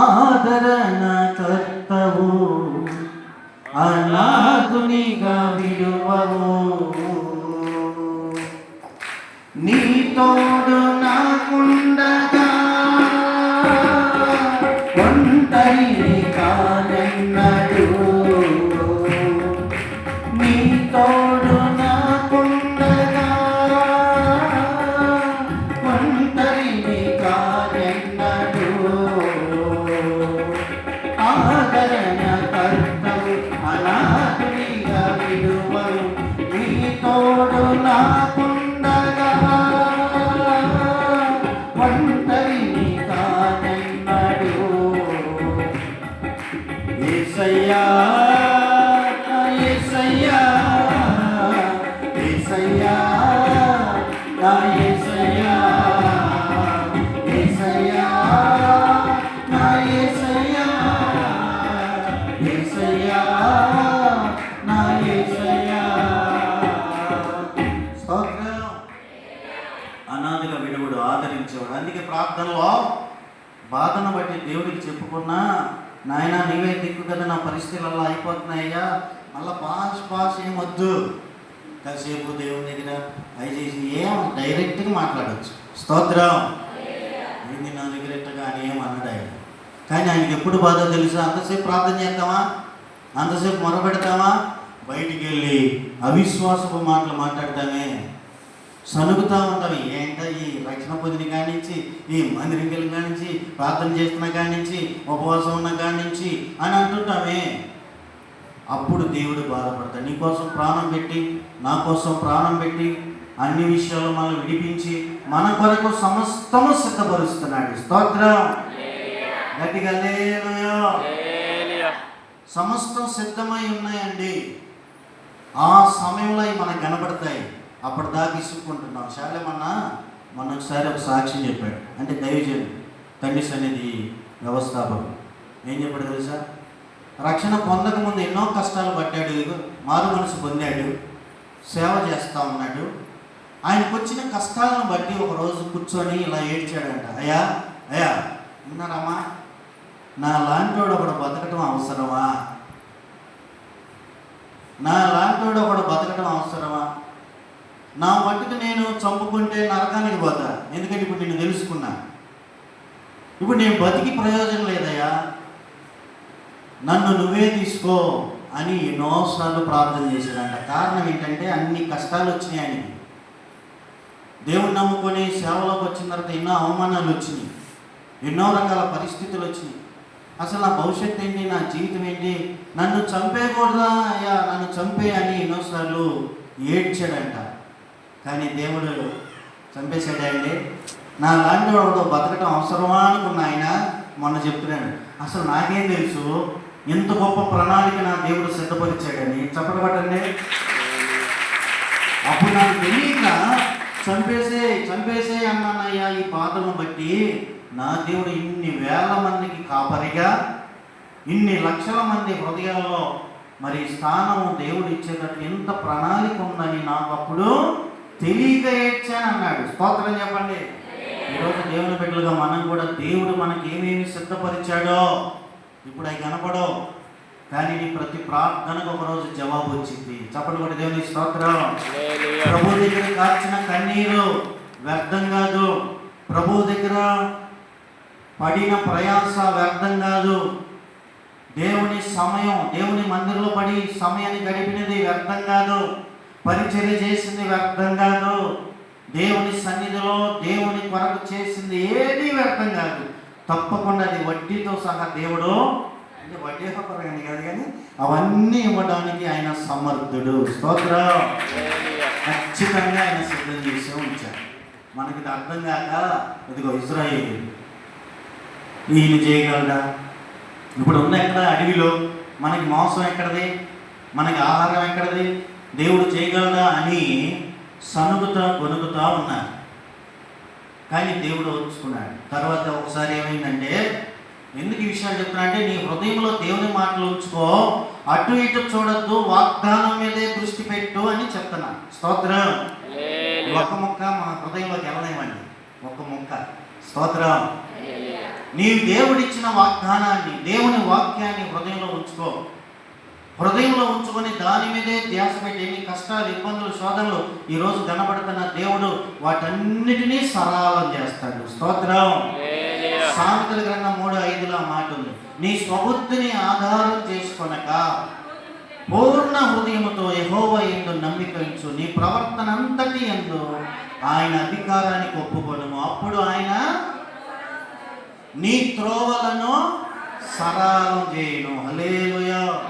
ఆదరణ కర్తవు అనాథునిగా విడువవు. నీ తోడు నాకుండగా ఒంటరి కాదన్నడు నీ తోడు ఆదరణ కర్తవు అనాథునిగా విడువవు నీ తోడు నాకుండగా ఒంటరి కాదన్నడు ఏసయ్యా ఏసయ్యా ఏసయ్యా నా ఏసయ్యా అనాదిగా నా ఏసయ్యా. ఆదరించేవాడు. అందుకే ప్రార్థనలో బాధను బట్టి దేవుడికి చెప్పుకున్నా నాయన నీవే దిక్కు కదా నా పరిస్థితులు అలా అయిపోతున్నాయ్యా. మళ్ళీ పాస్ పాస్ ఏమొద్దు. కాసేపు దేవుని దగ్గర అవి చేసి ఏం డైరెక్ట్గా మాట్లాడచ్చు స్తోత్రం ఏంది నా దగ్గర ఇట్టగా అని ఏం అన్నాడు ఆయన కానీ ఆయనకి ఎప్పుడు బాధ తెలుసా? అంతసేపు ప్రార్థన చేద్దామా? అంతసేపు మొరపెడతామా? బయటికి వెళ్ళి అవిశ్వాసపు మాటలు మాట్లాడతామే. సనుగుతా ఉంటాం. ఏంట ఈ రక్షణ పొందిన కానించి ఈ మందిరికల కానించి ప్రార్థన చేస్తున్న కానించి ఉపవాసం ఉన్న కానించి అని అంటుంటామే. అప్పుడు దేవుడు బాధపడతాడు. నీ కోసం ప్రాణం పెట్టి నా కోసం ప్రాణం పెట్టి అన్ని విషయాలు మనం విడిపించి మన కొరకు సమస్తము సిద్ధపరుస్తున్నాడు. స్తోత్రం. గట్టిగా. సమస్తం సిద్ధమై ఉన్నాయండి. ఆ సమయంలో అవి మనకు కనబడతాయి అప్పటిదాకా ఇసుక్కుంటున్నాం. శాలేమన్నా మొన్న ఒకసారి ఒక సాక్ష్యం చెప్పాడు. అంటే దైవజన్ తండ్రి సన్నిధి వ్యవస్థాపకుడు. ఏం చెప్పాడు తెలుసా? రక్షణ పొందక ముందు ఎన్నో కష్టాలు పడ్డాడు మారు మనసు పొందాడు సేవ చేస్తూ ఉన్నాడు. ఆయనకు వచ్చిన కష్టాలను బట్టి ఒక రోజు కూర్చొని ఇలా ఏడ్చాడంట. అయ్యా అయ్యా ఉన్నారమ్మా నా లాంటోడు ఒకడు బతకటం అవసరమా? నా లాంటోడు ఒకడు బతకటం అవసరమా? నా మట్టుకు నేను చంపుకుంటే నరకానికి పోతా. ఎందుకంటే ఇప్పుడు నేను తెలుసుకున్నా. ఇప్పుడు నేను బతికి ప్రయోజనం లేదయ్యా. నన్ను నువ్వే తీసుకో అని ఎన్నోసార్లు ప్రార్థన చేశాడంట. కారణం ఏంటంటే అన్ని కష్టాలు వచ్చినాయి ఆయనకి. దేవుణ్ణి నమ్ముకొని సేవలోకి వచ్చిన తర్వాత ఎన్నో అవమానాలు వచ్చినాయి. ఎన్నో రకాల పరిస్థితులు వచ్చినాయి. అసలు నా భవిష్యత్తు ఏంటి? నా జీవితం ఏంటి? నన్ను చంపేయకూడదా? అయ్యా నన్ను చంపే అని ఎన్నోసార్లు ఏడ్చాడంట. కానీ దేవుడు చంపేశాడండి నా లాంటి వాడితో బతకటం అవసరమా అనుకున్న ఆయన మొన్న చెప్తున్నాడు. అసలు నాకేం తెలుసు? ఇంత గొప్ప ప్రణాళిక నా దేవుడు సిద్ధపరిచాడని. చెప్పబట్టండి అప్పుడు నాకు తెలియక చంపేసే చంపేసే అన్నానయ్యా ఈ పాత్రను బట్టి నా దేవుడు ఇన్ని వేల మందికి కాపరిగా ఇన్ని లక్షల మంది హృదయాల్లో మరి స్థానము దేవుడు ఇచ్చేటట్టు ఎంత ప్రణాళిక ఉందని నాకు అప్పుడు తెలియక ఏడ్చాను అన్నాడు స్తోత్రం చెప్పండి. ఈరోజు దేవుని బిడ్డలుగా మనం కూడా దేవుడు మనకి ఏమేమి సిద్ధపరిచాడో ఇప్పుడు అవి కనపడవు కానీ నీ ప్రతి ప్రార్థనకు ఒకరోజు జవాబు వచ్చింది. చెప్పండి కూడా దేవుని స్తోత్రం. ప్రభు దగ్గర కార్చిన కన్నీరు వ్యర్థం కాదు. ప్రభు దగ్గర పడిన ప్రయాస వ్యర్థం కాదు. దేవుని సమయం దేవుని మందిరంలో పడి సమయాన్ని గడిపినది వ్యర్థం కాదు. పరిచర్య చేసింది వ్యర్థం కాదు. దేవుని సన్నిధిలో దేవుని కొరకు చేసింది ఏది వ్యర్థం కాదు. తప్పకుండా అది వడ్డీతో సహా దేవుడు అంటే వడ్డీ పరంగా కాదు కానీ అవన్నీ ఇవ్వడానికి ఆయన సమర్థుడు. స్తోత్రం. ఖచ్చితంగా ఆయన సిద్ధం చేసే ఉంచారు మనకి ఇది అర్థం కాక ఇదిగో ఇజ్రాయేల్. ఈయన చేయగలడా? ఇప్పుడు ఉన్న ఎక్కడ అడవిలో మనకి మాంసం ఎక్కడది? మనకి ఆహారం ఎక్కడది? దేవుడు చేయగలడా అని సనుగుతా గొనుగుతా ఉన్నారు. కానీ దేవుడు వచ్చుకున్నాడు తర్వాత ఒకసారి ఏమైందంటే ఎందుకు ఈ విషయాలు చెప్తున్నా అంటే నీ హృదయంలో దేవుని మాటలు ఉంచుకో అటు ఇటు చూడొద్దు వాగ్దానం మీదే దృష్టి పెట్టు అని చెప్తున్నా స్తోత్రం. ఒక్క ముక్క మా హృదయంలోకి వెళ్ళనివ్వండి. ఒక్క ముక్క. స్తోత్రం. నీవు దేవుడిచ్చిన వాగ్దానాన్ని దేవుని వాక్యాన్ని హృదయంలో ఉంచుకో. హృదయంలో ఉంచుకొని దాని మీదే ధ్యాస పెట్టి ఎన్ని కష్టాలు ఇబ్బందులు శోధనలు ఈరోజు కనబడుతున్న దేవుడు వాటన్నిటినీ సరళం చేస్తాడు. స్తోత్రం. సామెతల గ్రంథం మూడు ఐదులో ఆ మాట ఉంది. నీ స్వబుద్ధిని ఆధారం చేసుకొనక పూర్ణ హృదయముతో యహోవ ఎందు నమ్మిక ఇచ్చు నీ ప్రవర్తన అంతటి ఎందు ఆయన అధికారానికి ఒప్పుకొనుము. అప్పుడు ఆయన నీ త్రోవలను సరాలం చేయను. హలేలుయా